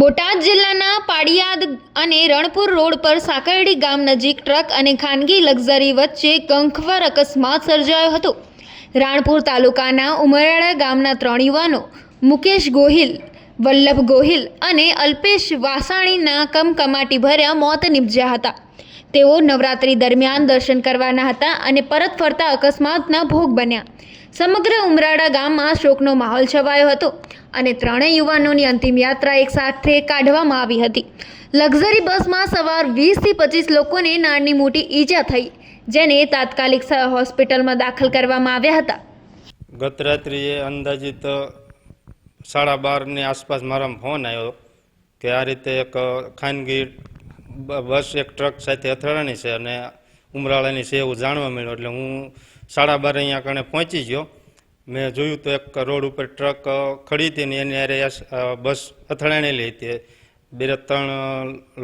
બોટાદ જિલ્લાના પાડિયાદ અને રણપુર રોડ પર સાકરડી ગામ નજીક ટ્રક અને ખાનગી લક્ઝરી વચ્ચે કંખવર અકસ્માત સર્જાયો હતો. રાણપુર તાલુકાના ઉમરાળા ગામના ત્રણ યુવાનો, મુકેશ ગોહિલ, વલ્લભ ગોહિલ અને અલ્પેશ વાસાણીના કમકમાટી ભર્યા મોત નિપજ્યા હતા. તેઓ નવરાત્રી દરમિયાન દર્શન કરવાના હતા અને પરત ફરતા અકસ્માતના ભોગ બન્યા. સમગ્ર ઉમરાળા ગામમાં શોકનો માહોલ છવાયો હતો અને ત્રણેય યુવાનોની અંતિમ યાત્રા એક સાથે કાઢવામાં આવી હતી. લક્ઝરી બસમાં સવાર વીસથી પચીસ લોકોને નાની મોટી ઈજા થઈ, જેને તાત્કાલિક હોસ્પિટલમાં દાખલ કરવામાં આવ્યા હતા. ગત રાત્રિએ અંદાજિત સાડા બારની આસપાસ મારા ફોન આવ્યો. કે આ રીતે એક ખાનગી બસ એક ટ્રક સાથે અથડાણી છે અને ઉમરાળાની છે એવું જાણવા મળ્યું. એટલે હું સાડા બાર અહીંયા કણે પહોંચી ગયો. મેં જોયું તો એક રોડ ઉપર ટ્રક ખડી હતી ને એની અરે બસ બસ અથડાણેલી હતી. બે ત્રણ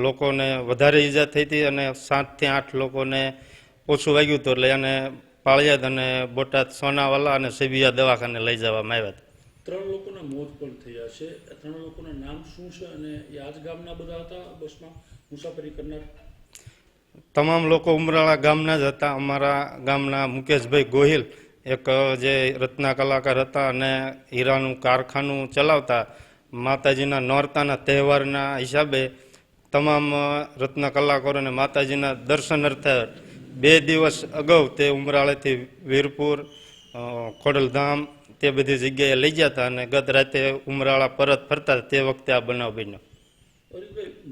લોકોને વધારે ઈજા થઈ હતી અને સાતથી આઠ લોકોને ઓછું વાગ્યું હતું. એટલે એને પાળિયાદ અને બોટાદ સોનાવાલા અને સેબિયા દવાખાને લઈ જવામાં આવ્યા હતા. ત્રણ લોકોના મોત પણ થયા છે. ત્રણ લોકોના નામ શું છે અને યાદ ગામના બધા હતા બસમાં? મુસાફરી કરનાર? તમામ લોકો ઉમરાળા ગામના જ હતા. અમારા ગામના મુકેશભાઈ ગોહિલ એક જે રત્ના કલાકાર હતા અને હીરાનું કારખાનું ચલાવતા માતાજીના નોરતાના તહેવારના હિસાબે તમામ રત્ન કલાકારોને માતાજીના દર્શન અર્થે બે દિવસ અગાઉ તે ઉમરાળેથી વીરપુર ખોડલધામ તે બધી જગ્યાએ લઈ હતા અને ગત રાતે ઉમરાળા પરત ફરતા તે વખતે આ બનાવ બન્યો.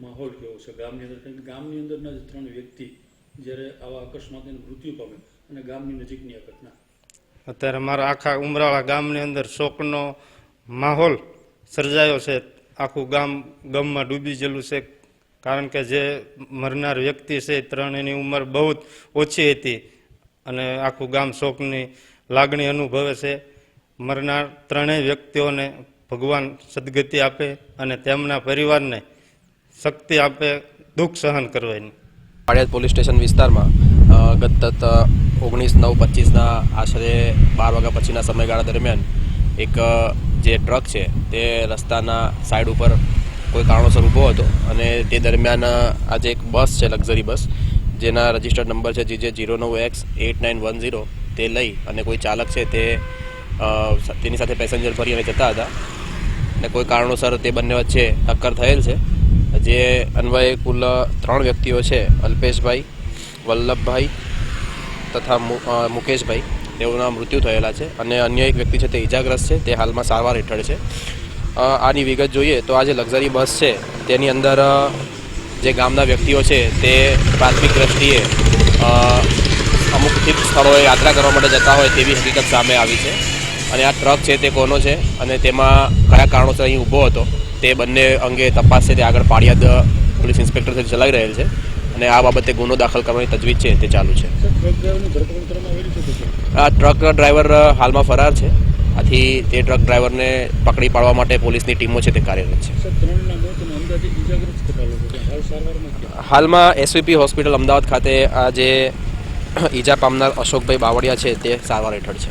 માહોલ કેવો છે? ગામની અંદર ગામની અંદરના જે ત્રણ વ્યક્તિ જ્યારે આવા અકસ્માતને મૃત્યુ પામે અને ગામની નજીકની આ ઘટના. અત્યારે મારા આખા ઉમરાળા ગામની અંદર શોકનો માહોલ સર્જાયો છે. આખું ગામ ગામમાં ડૂબી ગયેલું છે. કારણ કે જે મરનાર વ્યક્તિ છે એ ત્રણેયની ઉંમર બહુ જ ઓછી હતી અને આખું ગામ શોકની લાગણી અનુભવે છે. મરનાર ત્રણેય વ્યક્તિઓને ભગવાન સદગતિ આપે અને તેમના પરિવારને શક્તિ આપે, દુઃખ સહન કરવાની. પાડિયાદ પોલીસ સ્ટેશન વિસ્તારમાં ગત ઓગણીસ, નવ, પચીસના આશરે બાર વાગ્યા પછીના સમયગાળા દરમિયાન એક જે ટ્રક છે, તે રસ્તાના સાઈડ ઉપર કોઈ કારણોસર ઊભો હતો અને તે દરમિયાન આજે એક બસ છે, લક્ઝરી બસ, જેના રજિસ્ટર્ડ નંબર છે જે જીરો નવ X eight nine one zero, તે લઈ અને કોઈ ચાલક છે તે તેની સાથે પેસેન્જર ભરી અને જતા હતા. અને કોઈ કારણોસર તે બંને વચ્ચે ટક્કર થયેલ છે. જે અન્વયે કુલ ત્રણ વ્યક્તિઓ છે, અલ્પેશભાઈ, વલ્લભભાઈ તથા મુકેશભાઈ. તેઓના મૃત્યુ થયેલા છે અને અન્ય એક વ્યક્તિ છે તે ઇજાગ્રસ્ત છે, તે હાલમાં સારવાર હેઠળ છે. આની વિગત જોઈએ તો આ જે લક્ઝરી બસ છે, તેની અંદર જે ગામના વ્યક્તિઓ છે તે પ્રાથમિક દ્રષ્ટિએ અમુક ઠીક સ્થળોએ યાત્રા કરવા માટે જતા હોય તેવી હકીકત સામે આવી છે. અને આ ટ્રક છે તે કોનો છે અને તેમાં કયા કારણોસર અહીં ઊભો હતો? તે બંને અંગે તપાસ છે તે આગળ પાડિયાદ પોલીસ ઇન્સ્પેક્ટર સાથે ચલાવી રહેલ છે અને આ બાબતે ગુનો દાખલ કરવાની તજવીજ છે તે ચાલુ છે? આ ટ્રક ડ્રાઈવર હાલમાં ફરાર છે. આથી તે ટ્રક ડ્રાઈવરને પકડી પાડવા માટે પોલીસની ટીમો છે તે કાર્યરત છે. હાલમાં એસવીપી હોસ્પિટલ અમદાવાદ ખાતે આ જે ઈજા પામનાર અશોકભાઈ બાવળિયા છે તે સારવાર હેઠળ છે.